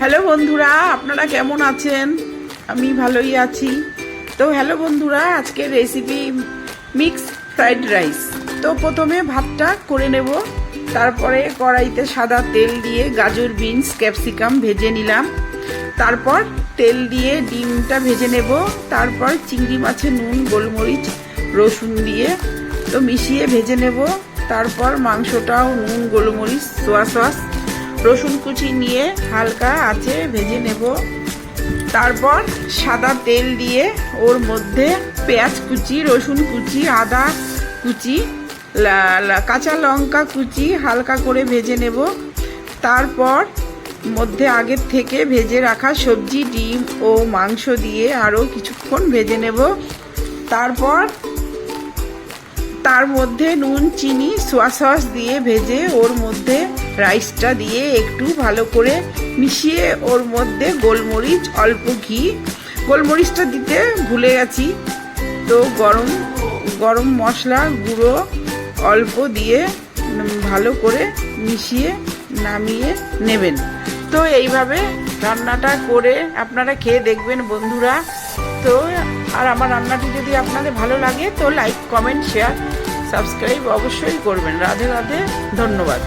Hello বন্ধুরা, আপনারা কেমন আছেন? আমি ভালোই আছি। তো হ্যালো বন্ধুরা আজকে রেসিপি মিক্স ফ্রাইড রাইস তো প্রথমে ভাতটা করে নেব। তারপরে কড়াইতে সাদা তেল দিয়ে গাজর বিনস ক্যাপসিকাম ভেজে নিলাম। তারপর তেল দিয়ে ডিমটা ভেজে নেব। তারপর চিংড়ি মাছের নুন, গোলমরিচ, রসুন দিয়ে তো মিশিয়ে ভেজে নেব। তারপর মাংসটাও নুন, গোলমরিচ সোয়া সস রসুন কুচি নিয়ে হালকা আছে ভেজে নেব। তারপর সাদা তেল দিয়ে ওর মধ্যে পেঁয়াজ কুচি, রসুন কুচি, আদা কুচি কাঁচা লঙ্কা কুচি হালকা করে ভেজে নেব। তারপর মধ্যে আগের থেকে ভেজে রাখা সবজি, ডিম ও মাংস দিয়ে আরও কিছুক্ষণ ভেজে নেব। তারপর তার মধ্যে নুন, চিনি সোয়া সস দিয়ে ভেজে ওর মধ্যে রাইসটা দিয়ে একটু ভালো করে মিশিয়ে ওর মধ্যে গোলমরিচ, অল্প ঘি। গোলমরিচটা দিতে ভুলে গেছি। তো গরম গরম মশলা গুঁড়ো অল্প দিয়ে ভালো করে মিশিয়ে নামিয়ে নেবেন। তো এইভাবে রান্নাটা করে আপনারা খেয়ে দেখবেন বন্ধুরা। তো আর আমার রান্নাটি যদি আপনাদের ভালো লাগে, তো লাইক কমেন্ট শেয়ার সাবস্ক্রাইব অবশ্যই করবেন। রাধে রাধে, ধন্যবাদ।